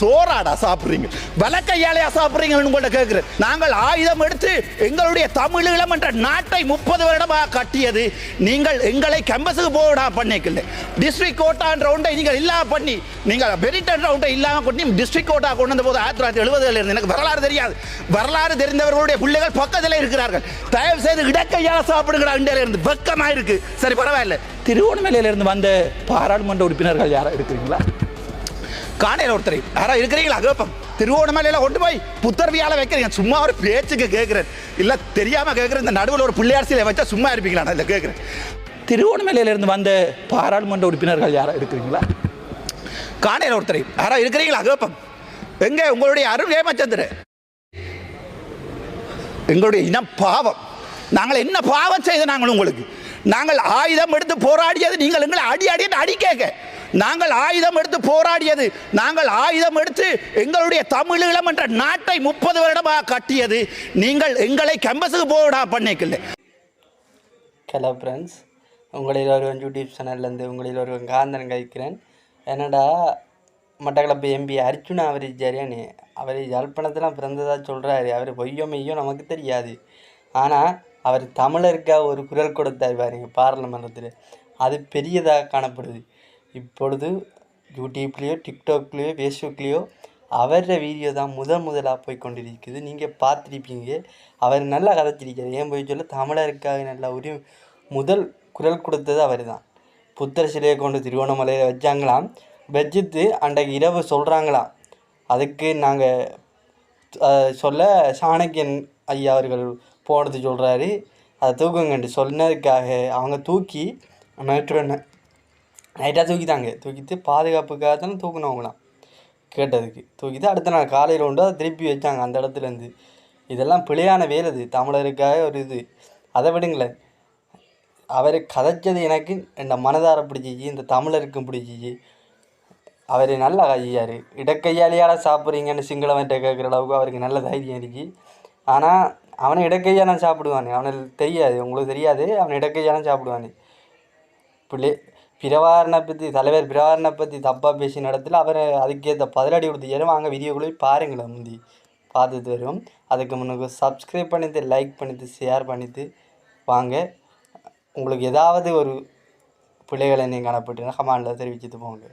சோறாடா சாப்பிட்றீங்க? வலக்கையாலையா சாப்பிட்றீங்கன்னு உங்கள்ட்ட கேட்கிறேன் நாங்கள் ஆயுதம் எடுத்து எங்களுடைய தமிழீழம் என்ற நாட்டை முப்பது வருடமாக கட்டியது. நீங்கள் எங்களை கேம்பஸுக்கு போடா பண்ணிக்கல. டிஸ்ட்ரிக்ட் கோட்டான்ற ஒன்றை நீங்கள் இல்லாம பண்ணி நீங்கள் பெரிட்டன் ரவுண்டை இல்லாமல் பண்ணி டிஸ்ட்ரிக்ட் கோட்டா கொண்டு வந்த போது ஆயிரத்தி தொள்ளாயிரத்தி எழுபதுல இருந்து எனக்கு வரலாறு தெரியாது. வரலாறு தெரிந்தவர்களுடைய பிள்ளைகள் பக்கத்தில் இருக்கிறார்கள். தயவு செய்து இடக்கையால சாப்பிடுங்கடா இந்தியால இருந்து. வெக்கமாக இருக்கு சரி பரவாயில்ல. திருவோணமலையிலிருந்து வந்த பாராளுமன்ற உறுப்பினர்கள் யாரா இருக்கிறீங்களா காணையில் ஒருத்தர் யாரா இருக்கிறீங்களா? கேப்பம் திருவோணமலையில் கொண்டு போய் புத்தர்வியால் வைக்கிறீங்க. சும்மா ஒரு பேச்சுக்கு கேட்குறேன் இல்லை தெரியாமல் கேட்குறேன் இந்த நடுவில் ஒரு பிள்ளையார் சிலை வச்சா சும்மா இருப்பீங்களா? நான் இல்லை கேட்குறேன் திருவோணமலையிலேருந்து வந்த பாராளுமன்ற உறுப்பினர்கள் யாரா இருக்கிறீங்களா? காணையில் ஒருத்தர் யாரா இருக்கிறீங்களா? கேப்பம் எங்கே? உங்களுடைய அருள் ஏமாச்சந்திர எங்களுடைய இனம் பாவம். நாங்கள் என்ன பாவம் செய்த நாங்கள் உங்களுக்கு? நாங்கள் ஆயுதம் எடுத்து போராடியது நீங்கள் எங்களை அடி அடி அடி கேட்க நாங்கள் ஆயுதம் எடுத்து போராடியது. நாங்கள் ஆயுதம் எடுத்து எங்களுடைய தமிழீழம் என்ற நாட்டை முப்பது வருடமாக கட்டியது. நீங்கள் எங்களை கேம்பஸுக்கு போடா பண்ணிக்கல ஹலோ ஃப்ரெண்ட்ஸ் உங்களில் ஒருவன் யூடியூப் சேனல்லேருந்து உங்களில் ஒருவன் காந்தன் கழிக்கிறேன். என்னடா மட்டக்களப்பு எம்பி அர்ஜுனா அவர் சரியானே அவர் யாழ்ப்பாணத்தில் பிறந்ததாக சொல்கிறாரு அவர் பொய்யோ மெய்யோ நமக்கு தெரியாது. ஆனால் அவர் தமிழருக்காக ஒரு குரல் கொடுத்தார் பாருங்க பாராளுமன்றத்தில். அது பெரியதாக காணப்படுது. இப்பொழுது யூடியூப்லேயோ டிக்டாக்லேயோ ஃபேஸ்புக்லேயோ அவர வீடியோ தான் முதல் முதலாக போய் கொண்டிருக்குது. நீங்கள் பார்த்துருப்பீங்க. அவர் நல்லா கதைச்சிருக்காரு. ஏன் போய் சொல்ல? தமிழருக்காக நல்ல ஒரு முதல் குரல் கொடுத்தது அவர் தான் புத்தர் சிலையை கொண்டு திருவண்ணாமலையில் வச்சாங்களாம். வச்சுட்டு அன்றைக்கு இரவு சொல்கிறாங்களாம் அதுக்கு நாங்கள் சொல்ல சாணக்கியன் ஐயா அவர்கள் போனது சொல்கிறாரு அதை தூக்குங்கண்டு. சொன்னதுக்காக அவங்க தூக்கி நேற்று நைட்டாக தூக்கிட்டாங்க. தூக்கிட்டு பாதுகாப்புக்காக தானே அவங்களாம் கேட்டதுக்கு. தூக்கிட்டு அடுத்த நாள் காலையில் உண்டு அதை திருப்பி வச்சாங்க அந்த இடத்துலேருந்து இதெல்லாம் பிழையான வேலை அது தமிழருக்காக ஒரு இது. அதை விடுங்களேன். அவர் கதைச்சது எனக்கு இந்த மனதார பிடிச்சிச்சு இந்த தமிழருக்கும் பிடிச்சிச்சு. அவர் நல்லா கையார் இடக்கையாளியால் சாப்பிட்றீங்கன்னு சிங்களவன்ட்ட கேட்குற அளவுக்கு அவருக்கு நல்ல தைரியம் இருக்கு. ஆனால் அவனை இடக்கையால சாப்பிடுவானே. அவனுக்கு தெரியாது. உங்களுக்கு தெரியாது. அவன் இடக்கையால சாப்பிடுவானே. பிள்ளை பிரவாரனை பற்றி தலைவர் பிரவாரனை பற்றி தப்பாக பேசின இடத்துல அவர் அதுக்கேற்ற பதிலடி கொடுத்து வாங்க வீடியோக்குள்ளே பாருங்களேன் முந்தி. பார்த்துட்டு வருவோம் அதுக்கு முன்னுக்கு சப்ஸ்கிரைப் பண்ணிவிட்டு லைக் பண்ணிவிட்டு ஷேர் பண்ணிவிட்டு வாங்க. உங்களுக்கு ஏதாவது ஒரு பிள்ளைகளை நீங்கள் காணப்பட்டுனா கமாண்டில் தெரிவிச்சுட்டு போங்க.